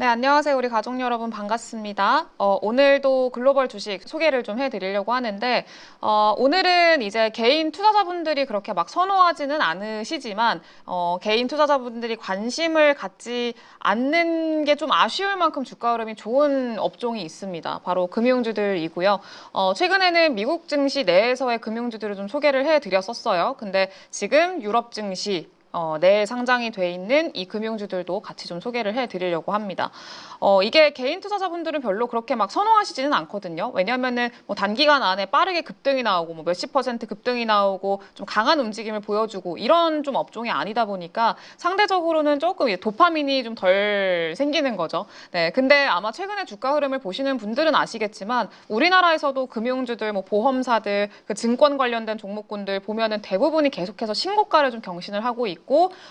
네, 안녕하세요. 우리 가족 여러분 반갑습니다. 어, 오늘도 글로벌 주식 소개를 좀 해드리려고 하는데, 어, 오늘은 이제 개인 투자자분들이 그렇게 막 선호하지는 않으시지만, 어, 개인 투자자분들이 관심을 갖지 않는 게 좀 아쉬울 만큼 주가 흐름이 좋은 업종이 있습니다. 바로 금융주들이고요. 어, 최근에는 미국 증시 내에서의 금융주들을 좀 소개를 해드렸었어요. 근데 지금 유럽 증시, 어, 내에 상장이 돼 있는 이 금융주들도 같이 좀 소개를 해드리려고 합니다. 어, 이게 개인 투자자분들은 별로 그렇게 막 선호하시지는 않거든요. 왜냐하면은 뭐 단기간 안에 빠르게 급등이 나오고 뭐 몇십 퍼센트 급등이 나오고 좀 강한 움직임을 보여주고 이런 좀 업종이 아니다 보니까 상대적으로는 조금 도파민이 좀 덜 생기는 거죠. 네, 근데 아마 최근에 주가 흐름을 보시는 분들은 아시겠지만 우리나라에서도 금융주들, 뭐 보험사들, 그 증권 관련된 종목군들 보면은 대부분이 계속해서 신고가를 좀 경신을 하고 있고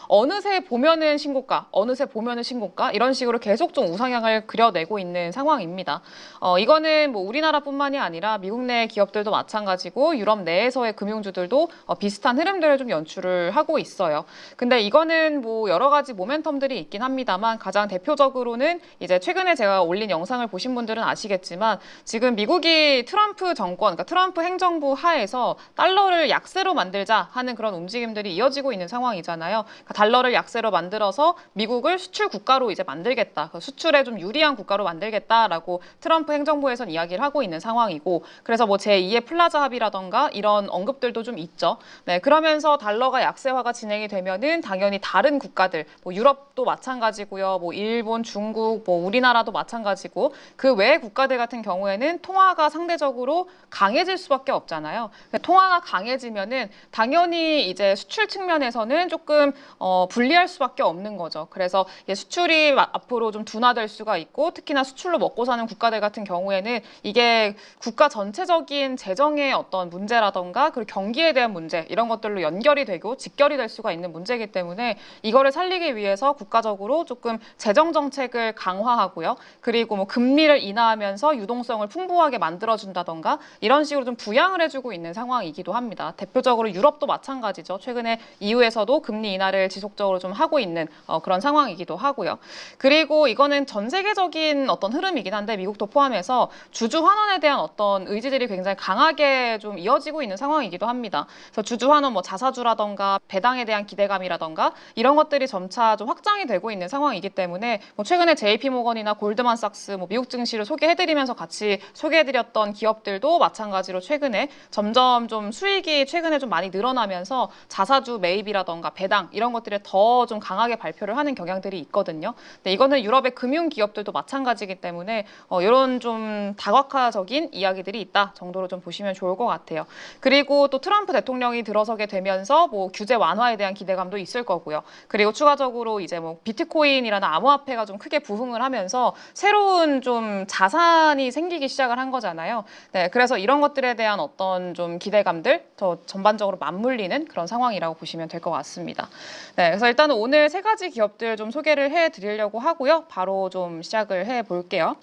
어느새 보면은 신고가, 어느새 보면은 신고가 이런 식으로 계속 좀 우상향을 그려내고 있는 상황입니다. 어, 이거는 뭐 우리나라뿐만이 아니라 미국 내 기업들도 마찬가지고 유럽 내에서의 금융주들도 어, 비슷한 흐름들을 좀 연출을 하고 있어요. 근데 이거는 뭐 여러 가지 모멘텀들이 있긴 합니다만 가장 대표적으로는 이제 최근에 제가 올린 영상을 보신 분들은 아시겠지만 지금 미국이 트럼프 정권, 그러니까 트럼프 행정부 하에서 달러를 약세로 만들자 하는 그런 움직임들이 이어지고 있는 상황이잖아요. 그러니까 달러를 약세로 만들어서 미국을 수출 국가로 이제 만들겠다. 그 수출에 좀 유리한 국가로 만들겠다라고 트럼프 행정부에선 이야기를 하고 있는 상황이고 그래서 뭐 제2의 플라자 합의라던가 이런 언급들도 좀 있죠. 네, 그러면서 달러가 약세화가 진행이 되면은 당연히 다른 국가들, 뭐 유럽도 마찬가지고요. 뭐 일본, 중국, 뭐 우리나라도 마찬가지고 그 외의 국가들 같은 경우에는 통화가 상대적으로 강해질 수밖에 없잖아요. 근데 통화가 강해지면은 당연히 이제 수출 측면에서는 조금 어, 불리할 수밖에 없는 거죠. 그래서 이게 수출이 마- 앞으로 좀 둔화될 수가 있고 특히나 수출로 먹고 사는 국가들 같은 경우에는 이게 국가 전체적인 재정의 어떤 문제라던가 그리고 경기에 대한 문제 이런 것들로 연결이 되고 직결이 될 수가 있는 문제이기 때문에 이거를 살리기 위해서 국가적으로 조금 재정 정책을 강화하고요. 그리고 뭐 금리를 인하하면서 유동성을 풍부하게 만들어준다던가 이런 식으로 좀 부양을 해주고 있는 상황이기도 합니다. 대표적으로 유럽도 마찬가지죠. 최근에 EU에서도 금리 인하를 지속적으로 좀 하고 있는 어, 그런 상황이기도 하고요. 그리고 이거는 전 세계적인 어떤 흐름이긴 한데 미국도 포함해서 주주 환원에 대한 어떤 의지들이 굉장히 강하게 좀 이어지고 있는 상황이기도 합니다. 그래서 주주 환원 뭐 자사주라던가 배당에 대한 기대감이라던가 이런 것들이 점차 좀 확장이 되고 있는 상황이기 때문에 뭐 최근에 JP 모건이나 골드만삭스 뭐 미국 증시를 소개해드리면서 같이 소개해드렸던 기업들도 마찬가지로 최근에 점점 좀 수익이 최근에 좀 많이 늘어나면서 자사주 매입이라던가 배당 이런 것들을 더좀 강하게 발표를 하는 경향들이 있거든요. 근데 이거는 유럽의 금융 기업들도 마찬가지이기 때문에 어, 이런 좀 다각화적인 이야기들이 있다 정도로 좀 보시면 좋을 것 같아요. 그리고 또 트럼프 대통령이 들어서게 되면서 뭐 규제 완화에 대한 기대감도 있을 거고요. 그리고 추가적으로 이제 뭐 비트코인이라는 암호화폐가 좀 크게 부흥을 하면서 새로운 좀 자산이 생기기 시작을 한 거잖아요. 네, 그래서 이런 것들에 대한 어떤 좀 기대감들 더 전반적으로 맞물리는 그런 상황이라고 보시면 될 것 같습니다. 네, 그래서 일단은 오늘 세 가지 기업들 좀 소개를 해 드리려고 하고요. 바로 좀 시작을 해 볼게요.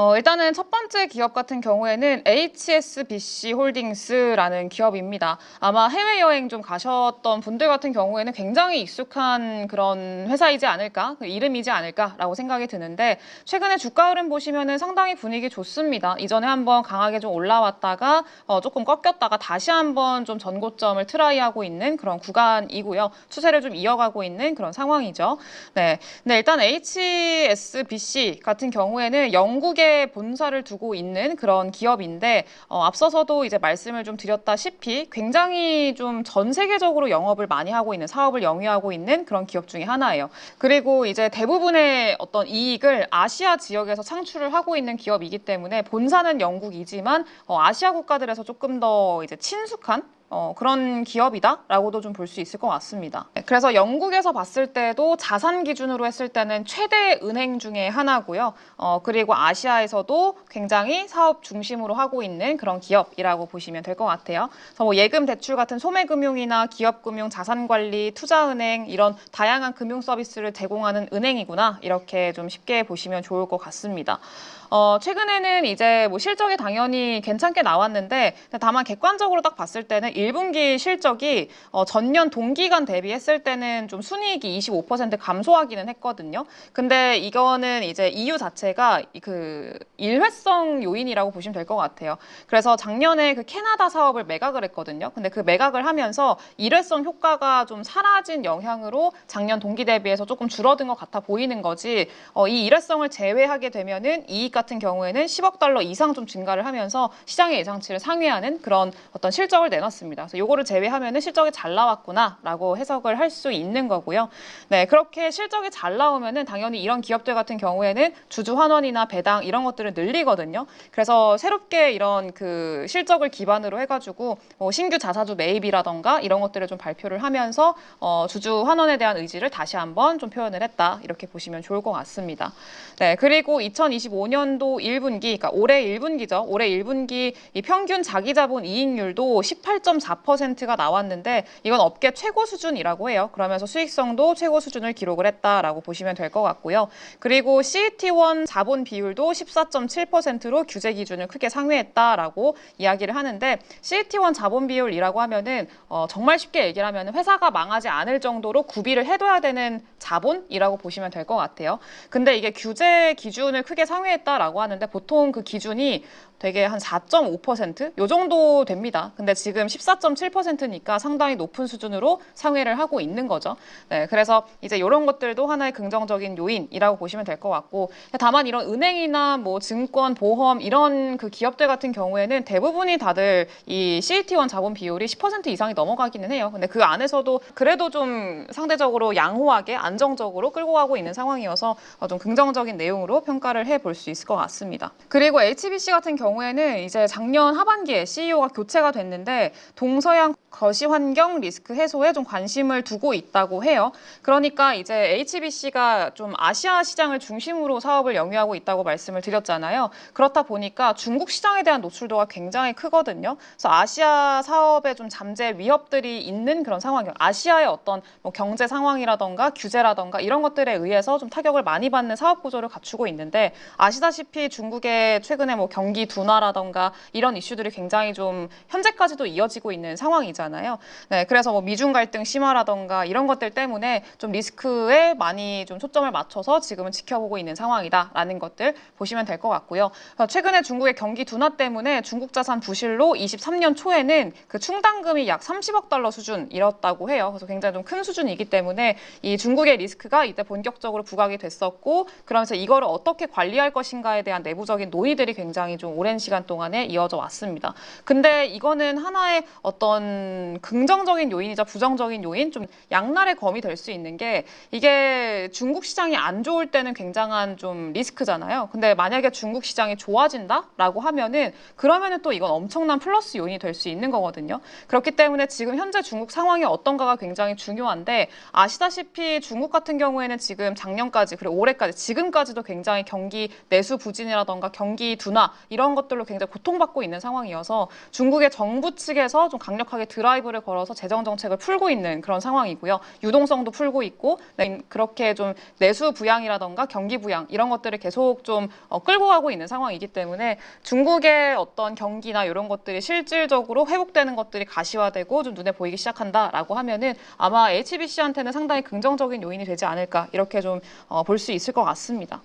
어, 일단은 첫 번째 기업 같은 경우에는 HSBC 홀딩스라는 기업입니다. 아마 해외여행 좀 가셨던 분들 같은 경우에는 굉장히 익숙한 그런 회사이지 않을까, 그 이름이지 않을까라고 생각이 드는데 최근에 주가 흐름 보시면은 상당히 분위기 좋습니다. 이전에 한번 강하게 좀 올라왔다가 어, 조금 꺾였다가 다시 한번 좀 전고점을 트라이하고 있는 그런 구간이고요. 추세를 좀 이어가고 있는 그런 상황이죠. 네. 근데 일단 HSBC 같은 경우에는 영국에 본사를 두고 있는 그런 기업인데 어, 앞서서도 이제 말씀을 좀 드렸다시피 굉장히 좀 전 세계적으로 영업을 많이 하고 있는 사업을 영위하고 있는 그런 기업 중에 하나예요. 그리고 이제 대부분의 어떤 이익을 아시아 지역에서 창출을 하고 있는 기업이기 때문에 본사는 영국이지만 어, 아시아 국가들에서 조금 더 이제 친숙한 어, 그런 기업이다라고도 좀 볼 수 있을 것 같습니다. 네, 그래서 영국에서 봤을 때도 자산 기준으로 했을 때는 최대 은행 중에 하나고요. 어, 그리고 아시아에서도 굉장히 사업 중심으로 하고 있는 그런 기업이라고 보시면 될 것 같아요. 그래서 뭐 예금 대출 같은 소매금융이나 기업금융, 자산관리, 투자은행 이런 다양한 금융 서비스를 제공하는 은행이구나 이렇게 좀 쉽게 보시면 좋을 것 같습니다. 어, 최근에는 이제 뭐 실적이 당연히 괜찮게 나왔는데 다만 객관적으로 딱 봤을 때는 1분기 실적이 어, 전년 동기간 대비했을 때는 좀 순이익이 25% 감소하기는 했거든요. 근데 이거는 이제 EU 자체가 이그 일회성 요인이라고 보시면 될 것 같아요. 그래서 작년에 그 캐나다 사업을 매각을 했거든요. 근데 그 매각을 하면서 일회성 효과가 좀 사라진 영향으로 작년 동기 대비해서 조금 줄어든 것 같아 보이는 거지. 어, 이 일회성을 제외하게 되면은 이익 같은 경우에는 10억 달러 이상 좀 증가를 하면서 시장의 예상치를 상회하는 그런 어떤 실적을 내놨습니다. 그래서 요거를 제외하면은 실적이 잘 나왔구나라고 해석을 할 수 있는 거고요. 네, 그렇게 실적이 잘 나오면은 당연히 이런 기업들 같은 경우에는 주주 환원이나 배당 이런 것들을 늘리거든요. 그래서 새롭게 이런 그 실적을 기반으로 해가지고 뭐 신규 자사주 매입이라던가 이런 것들을 좀 발표를 하면서 어, 주주 환원에 대한 의지를 다시 한번 좀 표현을 했다 이렇게 보시면 좋을 것 같습니다. 네, 그리고 2025년 도 1분기, 그러니까 올해 1분기죠. 올해 1분기 이 평균 자기자본 이익률도 18.4%가 나왔는데 이건 업계 최고 수준이라고 해요. 그러면서 수익성도 최고 수준을 기록을 했다라고 보시면 될 것 같고요. 그리고 CET1 자본 비율도 14.7%로 규제 기준을 크게 상회했다라고 이야기를 하는데 CET1 자본 비율이라고 하면은 어, 정말 쉽게 얘기를 하면 회사가 망하지 않을 정도로 구비를 해둬야 되는 자본이라고 보시면 될 것 같아요. 근데 이게 규제 기준을 크게 상회했다 라고 하는데 보통 그 기준이 되게 한 4.5%? 요 정도 됩니다. 근데 지금 14.7%니까 상당히 높은 수준으로 상회를 하고 있는 거죠. 네, 그래서 이제 이런 것들도 하나의 긍정적인 요인이라고 보시면 될 것 같고 다만 이런 은행이나 뭐 증권, 보험 이런 그 기업들 같은 경우에는 대부분이 다들 이 CET1 자본 비율이 10% 이상이 넘어가기는 해요. 근데 그 안에서도 그래도 좀 상대적으로 양호하게 안정적으로 끌고 가고 있는 상황이어서 어, 좀 긍정적인 내용으로 평가를 해 볼 수 있을 것 같습니다. 그리고 HBC 같은 경우에는 이제 작년 하반기에 CEO가 교체가 됐는데 동서양 거시 환경 리스크 해소에 좀 관심을 두고 있다고 해요. 그러니까 이제 HBC가 좀 아시아 시장을 중심으로 사업을 영위하고 있다고 말씀을 드렸잖아요. 그렇다 보니까 중국 시장에 대한 노출도가 굉장히 크거든요. 그래서 아시아 사업에 좀 잠재 위협들이 있는 그런 상황이에요. 아시아의 어떤 뭐 경제 상황이라던가 규제라던가 이런 것들에 의해서 좀 타격을 많이 받는 사업 구조를 갖추고 있는데 아시다시피 중국의 최근에 뭐 경기 둔화라던가 이런 이슈들이 굉장히 좀 현재까지도 이어지고 있는 상황이 잖아요. 네, 그래서 뭐 미중 갈등 심화라던가 이런 것들 때문에 좀 리스크에 많이 좀 초점을 맞춰서 지금은 지켜보고 있는 상황이다라는 것들 보시면 될 것 같고요. 어, 최근에 중국의 경기 둔화 때문에 중국 자산 부실로 23년 초에는 그 충당금이 약 30억 달러 수준이었다고 해요. 그래서 굉장히 좀 큰 수준이기 때문에 이 중국의 리스크가 이때 본격적으로 부각이 됐었고 그러면서 이거를 어떻게 관리할 것인가에 대한 내부적인 논의들이 굉장히 좀 오랜 시간 동안에 이어져 왔습니다. 근데 이거는 하나의 어떤 긍정적인 요인이자 부정적인 요인, 좀 양날의 검이 될 수 있는 게 이게 중국 시장이 안 좋을 때는 굉장한 좀 리스크잖아요. 근데 만약에 중국 시장이 좋아진다라고 하면은 그러면은 또 이건 엄청난 플러스 요인이 될 수 있는 거거든요. 그렇기 때문에 지금 현재 중국 상황이 어떤가가 굉장히 중요한데 아시다시피 중국 같은 경우에는 지금 작년까지 그리고 올해까지 지금까지도 굉장히 경기 내수 부진이라던가 경기 둔화 이런 것들로 굉장히 고통받고 있는 상황이어서 중국의 정부 측에서 좀 강력하게 드 라이브를 걸어서 재정 정책을 풀고 있는 그런 상황이고요. 유동성도 풀고 있고 네, 그렇게 좀 내수 부양이라던가 경기 부양 이런 것들을 계속 좀 어, 끌고 가고 있는 상황이기 때문에 중국의 어떤 경기나 이런 것들이 실질적으로 회복되는 것들이 가시화되고 좀 눈에 보이기 시작한다라고 하면은 아마 HBC한테는 상당히 긍정적인 요인이 되지 않을까 이렇게 좀 어, 볼수 있을 것 같습니다.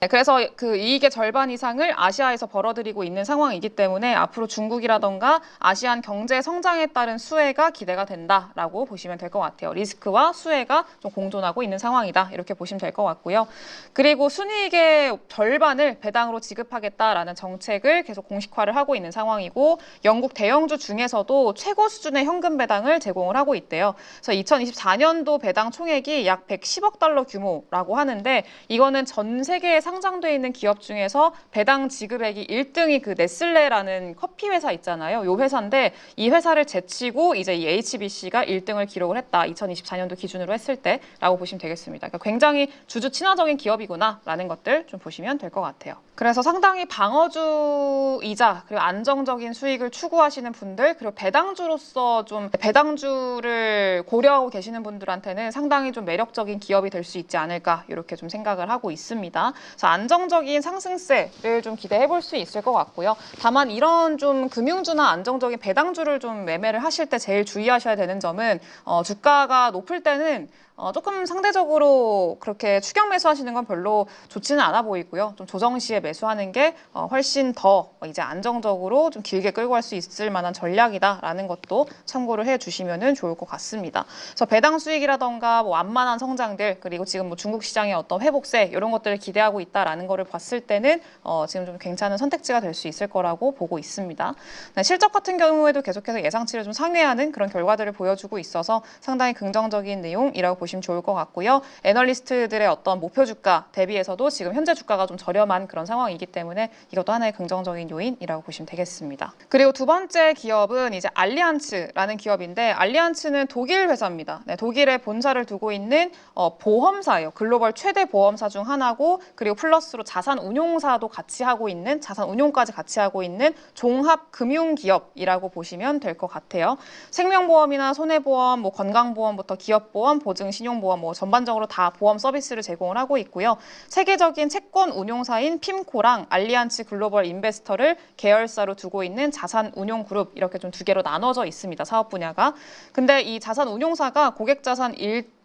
네, 그래서 그 이익의 절반 이상을 아시아에서 벌어들이고 있는 상황이기 때문에 앞으로 중국이라던가 아시안 경제 성장에 따른 수혜가 기대가 된다라고 보시면 될 것 같아요. 리스크와 수혜가 좀 공존하고 있는 상황이다 이렇게 보시면 될 것 같고요. 그리고 순이익의 절반을 배당으로 지급하겠다라는 정책을 계속 공식화를 하고 있는 상황이고 영국 대형주 중에서도 최고 수준의 현금 배당을 제공을 하고 있대요. 그래서 2024년도 배당 총액이 약 110억 달러 규모라고 하는데 이거는 전 세계에 상장돼 있는 기업 중에서 배당 지급액이 1등이 그 네슬레라는 커피 회사 있잖아요. 요 회사인데 이 회사를 제치고 이제 이 HBC가 1등을 기록을 했다. 2024년도 기준으로 했을 때라고 보시면 되겠습니다. 그러니까 굉장히 주주 친화적인 기업이구나라는 것들 좀 보시면 될 것 같아요. 그래서 상당히 방어주이자 그리고 안정적인 수익을 추구하시는 분들 그리고 배당주로서 좀 배당주를 고려하고 계시는 분들한테는 상당히 좀 매력적인 기업이 될 수 있지 않을까 이렇게 좀 생각을 하고 있습니다. 그래서 안정적인 상승세를 좀 기대해 볼 수 있을 것 같고요. 다만 이런 좀 금융주나 안정적인 배당주를 좀 매매를 하실 때 제일 주의하셔야 되는 점은 어, 주가가 높을 때는 어, 조금 상대적으로 그렇게 추격 매수하시는 건 별로 좋지는 않아 보이고요. 좀 조정 시에 매수하는 게 어, 훨씬 더 이제 안정적으로 좀 길게 끌고 갈 수 있을 만한 전략이다라는 것도 참고를 해 주시면 좋을 것 같습니다. 그래서 배당 수익이라던가 뭐 완만한 성장들 그리고 지금 뭐 중국 시장의 어떤 회복세 이런 것들을 기대하고 있다라는 거를 봤을 때는 어, 지금 좀 괜찮은 선택지가 될 수 있을 거라고 보고 있습니다. 네, 실적 같은 경우에도 계속해서 예상치를 좀 상회하는 그런 결과들을 보여주고 있어서 상당히 긍정적인 내용이라고 보시면 좋을 것 같고요. 애널리스트들의 어떤 목표 주가 대비해서도 지금 현재 주가가 좀 저렴한 그런 상황이기 때문에 이것도 하나의 긍정적인 요인이라고 보시면 되겠습니다. 그리고 두 번째 기업은 이제 알리안츠라는 기업인데 알리안츠는 독일 회사입니다. 네, 독일에 본사를 두고 있는 어, 보험사예요. 글로벌 최대 보험사 중 하나고 그리고 플러스로 자산 운용사도 같이 하고 있는 자산 운용까지 같이 하고 있는 종합 금융 기업이라고 보시면 될 것 같아요. 생명보험이나 손해보험, 뭐 건강보험부터 기업보험, 보증 신용보험 뭐 전반적으로 다 보험 서비스를 제공을 하고 있고요. 세계적인 채권 운용사인 핌코랑 알리안츠 글로벌 인베스터를 계열사로 두고 있는 자산 운용 그룹 이렇게 좀 두 개로 나눠져 있습니다. 사업 분야가. 근데 이 자산 운용사가 고객 자산 1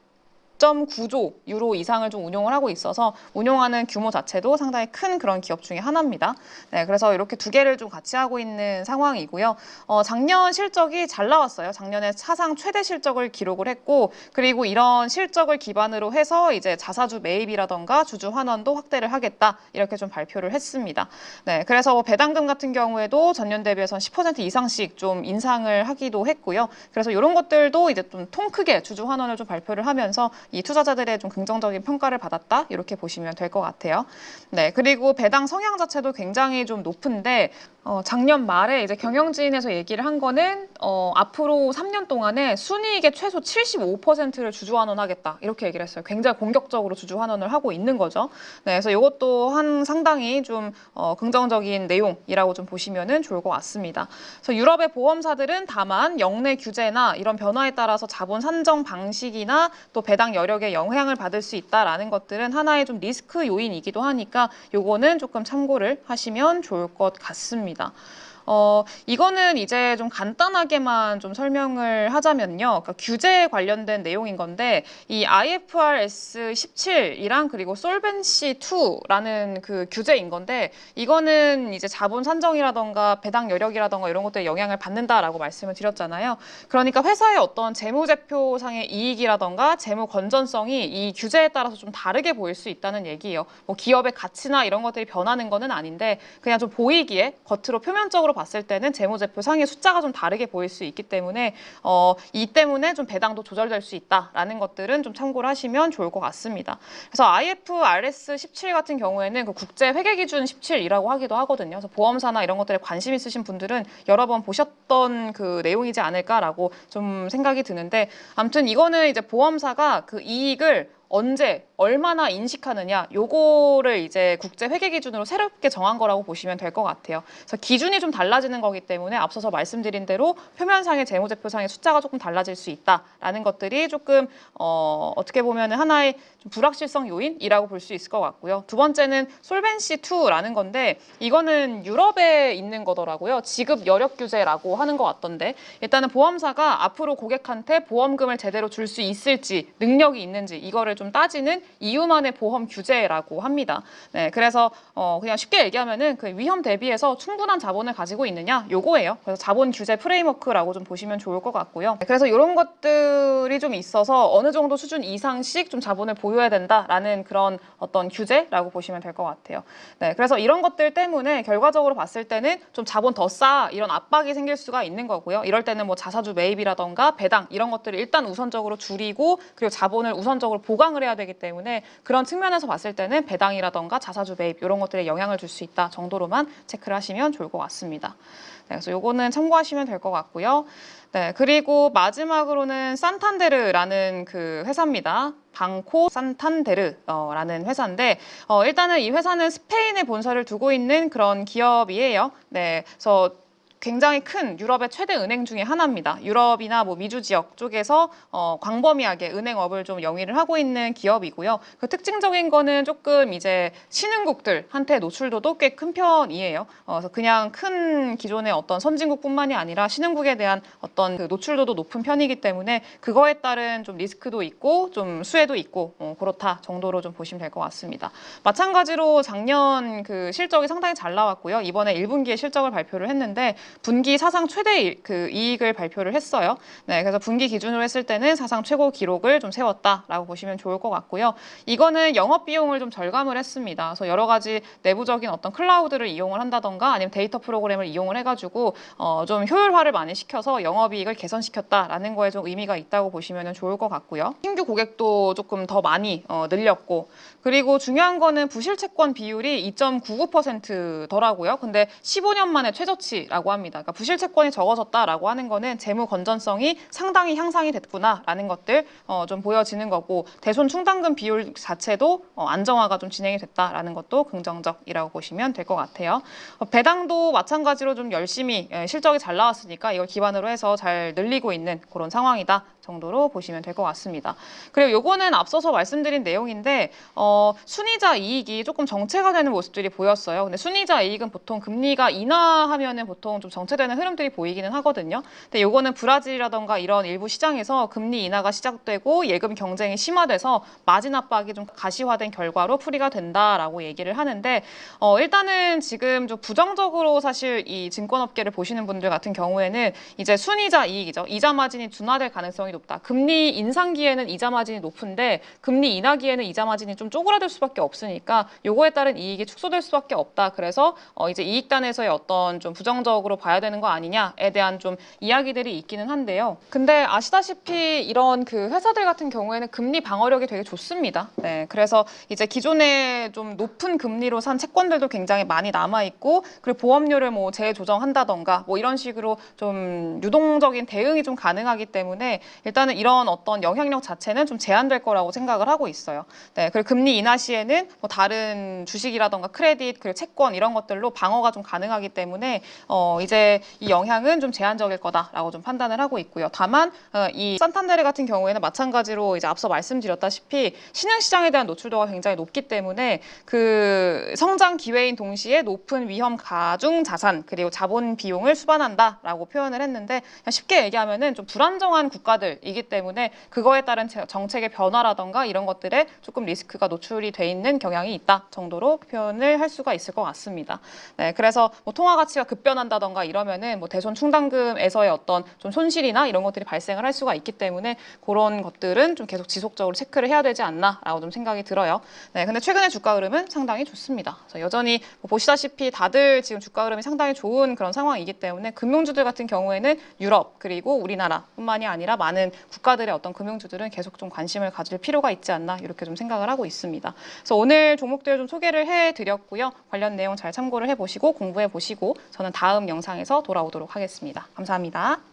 1.9조 유로 이상을 좀 운용을 하고 있어서 운용하는 규모 자체도 상당히 큰 그런 기업 중에 하나입니다. 네, 그래서 이렇게 두 개를 좀 같이 하고 있는 상황이고요. 어, 작년 실적이 잘 나왔어요. 작년에 사상 최대 실적을 기록을 했고, 그리고 이런 실적을 기반으로 해서 이제 자사주 매입이라던가 주주 환원도 확대를 하겠다 이렇게 좀 발표를 했습니다. 네, 그래서 뭐 배당금 같은 경우에도 전년 대비해서 10% 이상씩 좀 인상을 하기도 했고요. 그래서 이런 것들도 이제 좀 통 크게 주주 환원을 좀 발표를 하면서 이 투자자들의 좀 긍정적인 평가를 받았다 이렇게 보시면 될 것 같아요. 네, 그리고 배당 성향 자체도 굉장히 좀 높은데 어, 작년 말에 이제 경영진에서 얘기를 한 거는 어, 앞으로 3년 동안에 순이익의 최소 75%를 주주 환원하겠다 이렇게 얘기를 했어요. 굉장히 공격적으로 주주 환원을 하고 있는 거죠. 네, 그래서 이것도 한 상당히 좀 어, 긍정적인 내용이라고 좀 보시면은 좋을 것 같습니다. 그래서 유럽의 보험사들은 다만 영내 규제나 이런 변화에 따라서 자본 산정 방식이나 또 배당 여력에 영향을 받을 수 있다라는 것들은 하나의 좀 리스크 요인이기도 하니까 요거는 조금 참고를 하시면 좋을 것 같습니다. 있습니다. 어, 이거는 이제 좀 간단하게만 좀 설명을 하자면요. 그러니까 규제에 관련된 내용인 건데, 이 IFRS 17이랑 그리고 솔벤시 2라는 그 규제인 건데, 이거는 이제 자본 산정이라던가 배당 여력이라던가 이런 것들에 영향을 받는다라고 말씀을 드렸잖아요. 그러니까 회사의 어떤 재무제표상의 이익이라던가 재무 건전성이 이 규제에 따라서 좀 다르게 보일 수 있다는 얘기예요. 뭐 기업의 가치나 이런 것들이 변하는 거는 아닌데, 그냥 좀 보이기에 겉으로 표면적으로 봤을 때는 재무제표 상의 숫자가 좀 다르게 보일 수 있기 때문에 어, 이 때문에 좀 배당도 조절될 수 있다라는 것들은 좀 참고를 하시면 좋을 것 같습니다. 그래서 IFRS 17 같은 경우에는 그 국제 회계 기준 17이라고 하기도 하거든요. 그래서 보험사나 이런 것들에 관심 있으신 분들은 여러 번 보셨던 그 내용이지 않을까라고 좀 생각이 드는데 아무튼 이거는 이제 보험사가 그 이익을 언제 얼마나 인식하느냐 요거를 이제 국제 회계 기준으로 새롭게 정한 거라고 보시면 될 것 같아요. 그래서 기준이 좀 달라지는 거기 때문에 앞서서 말씀드린 대로 표면상의 재무제표상의 숫자가 조금 달라질 수 있다라는 것들이 조금 어, 어떻게 보면 하나의 좀 불확실성 요인이라고 볼 수 있을 것 같고요. 두 번째는 솔벤시 2라는 건데 이거는 유럽에 있는 거더라고요. 지급 여력 규제라고 하는 것 같던데 일단은 보험사가 앞으로 고객한테 보험금을 제대로 줄 수 있을지 능력이 있는지 이거를 좀 따지는 이유만의 보험 규제라고 합니다. 네, 그래서 어, 그냥 쉽게 얘기하면은 그 위험 대비해서 충분한 자본을 가지고 있느냐 요거예요. 그래서 자본 규제 프레임워크라고 좀 보시면 좋을 것 같고요. 네, 그래서 이런 것들이 좀 있어서 어느 정도 수준 이상씩 좀 자본을 보유해야 된다라는 그런 어떤 규제라고 보시면 될 것 같아요. 네, 그래서 이런 것들 때문에 결과적으로 봤을 때는 좀 자본 더 싸 이런 압박이 생길 수가 있는 거고요. 이럴 때는 뭐 자사주 매입이라던가 배당 이런 것들을 일단 우선적으로 줄이고 그리고 자본을 우선적으로 보강 을 해야 되기 때문에 그런 측면에서 봤을 때는 배당이라던가 자사주 매입 이런 것들에 영향을 줄 수 있다 정도로만 체크를 하시면 좋을 것 같습니다. 네, 그래서 요거는 참고하시면 될 것 같고요. 네, 그리고 마지막으로는 산탄데르라는 그 회사입니다. 방코 산탄데르라는 회사인데 어, 일단은 이 회사는 스페인에 본사를 두고 있는 그런 기업이에요. 네, 그래서 굉장히 큰 유럽의 최대 은행 중에 하나입니다. 유럽이나 뭐 미주 지역 쪽에서 어, 광범위하게 은행업을 좀 영위를 하고 있는 기업이고요. 그 특징적인 거는 조금 이제 신흥국들한테 노출도도 꽤 큰 편이에요. 어, 그래서 그냥 큰 기존의 어떤 선진국뿐만이 아니라 신흥국에 대한 어떤 그 노출도도 높은 편이기 때문에 그거에 따른 좀 리스크도 있고 좀 수혜도 있고 어, 그렇다 정도로 좀 보시면 될 것 같습니다. 마찬가지로 작년 그 실적이 상당히 잘 나왔고요. 이번에 1분기에 실적을 발표를 했는데 분기 사상 최대 일- 그 이익을 발표를 했어요. 네, 그래서 분기 기준으로 했을 때는 사상 최고 기록을 좀 세웠다라고 보시면 좋을 것 같고요. 이거는 영업 비용을 좀 절감을 했습니다. 그래서 여러 가지 내부적인 어떤 클라우드를 이용을 한다던가 아니면 데이터 프로그램을 이용을 해가지고 어, 좀 효율화를 많이 시켜서 영업이익을 개선시켰다라는 거에 좀 의미가 있다고 보시면 좋을 것 같고요. 신규 고객도 조금 더 많이 어, 늘렸고 그리고 중요한 거는 부실 채권 비율이 2.99%더라고요. 근데 15년 만에 최저치라고 합니다. 그러니까 부실 채권이 적어졌다라고 하는 거는 재무 건전성이 상당히 향상이 됐구나라는 것들 어, 좀 보여지는 거고 대손 충당금 비율 자체도 어, 안정화가 좀 진행이 됐다라는 것도 긍정적이라고 보시면 될 것 같아요. 어, 배당도 마찬가지로 좀 열심히 예, 실적이 잘 나왔으니까 이걸 기반으로 해서 잘 늘리고 있는 그런 상황이다 정도로 보시면 될 것 같습니다. 그리고 요거는 앞서서 말씀드린 내용인데 어, 순이자 이익이 조금 정체가 되는 모습들이 보였어요. 근데 순이자 이익은 보통 금리가 인하하면은 보통 좀 정체되는 흐름들이 보이기는 하거든요. 근데 요거는 브라질이라던가 이런 일부 시장에서 금리 인하가 시작되고 예금 경쟁이 심화돼서 마진 압박이 좀 가시화된 결과로 풀이가 된다라고 얘기를 하는데 어, 일단은 지금 좀 부정적으로 사실 이 증권업계를 보시는 분들 같은 경우에는 이제 순이자 이익이죠. 이자 마진이 둔화될 가능성이 높다. 금리 인상기에는 이자 마진이 높은데 금리 인하기에는 이자 마진이 좀 쪼그라들 수밖에 없으니까 요거에 따른 이익이 축소될 수밖에 없다. 그래서 어, 이제 이익단에서의 어떤 좀 부정적으로 봐야 되는 거 아니냐에 대한 좀 이야기들이 있기는 한데요. 근데 아시다시피 이런 그 회사들 같은 경우에는 금리 방어력이 되게 좋습니다. 네, 그래서 이제 기존에 좀 높은 금리로 산 채권들도 굉장히 많이 남아 있고 그리고 보험료를 뭐 재조정한다던가 뭐 이런 식으로 좀 유동적인 대응이 좀 가능하기 때문에 일단은 이런 어떤 영향력 자체는 좀 제한될 거라고 생각을 하고 있어요. 네, 그리고 금리 인하 시에는 뭐 다른 주식이라던가 크레딧 그리고 채권 이런 것들로 방어가 좀 가능하기 때문에 어 이제 이 영향은 좀 제한적일 거다라고 좀 판단을 하고 있고요. 다만 어, 이 산탄데르 같은 경우에는 마찬가지로 이제 앞서 말씀드렸다시피 신흥 시장에 대한 노출도가 굉장히 높기 때문에 그 성장 기회인 동시에 높은 위험 가중 자산 그리고 자본 비용을 수반한다라고 표현을 했는데 그냥 쉽게 얘기하면은 좀 불안정한 국가들이기 때문에 그거에 따른 제- 정책의 변화라던가 이런 것들에 조금 리스크가 노출이 돼 있는 경향이 있다 정도로 표현을 할 수가 있을 것 같습니다. 네, 그래서 뭐 통화 가치가 급변한다던가 이러면은 뭐 대손 충당금에서의 어떤 좀 손실이나 이런 것들이 발생을 할 수가 있기 때문에 그런 것들은 좀 계속 지속적으로 체크를 해야 되지 않나라고 좀 생각이 들어요. 네, 근데 최근에 주가 흐름은 상당히 좋습니다. 그래서 여전히 뭐 보시다시피 다들 지금 주가 흐름이 상당히 좋은 그런 상황이기 때문에 금융주들 같은 경우에는 유럽 그리고 우리나라뿐만이 아니라 많은 국가들의 어떤 금융주들은 계속 좀 관심을 가질 필요가 있지 않나 이렇게 좀 생각을 하고 있습니다. 그래서 오늘 종목들 좀 소개를 해드렸고요. 관련 내용 잘 참고를 해보시고 공부해 보시고 저는 다음 영상에서 돌아오도록 하겠습니다. 감사합니다.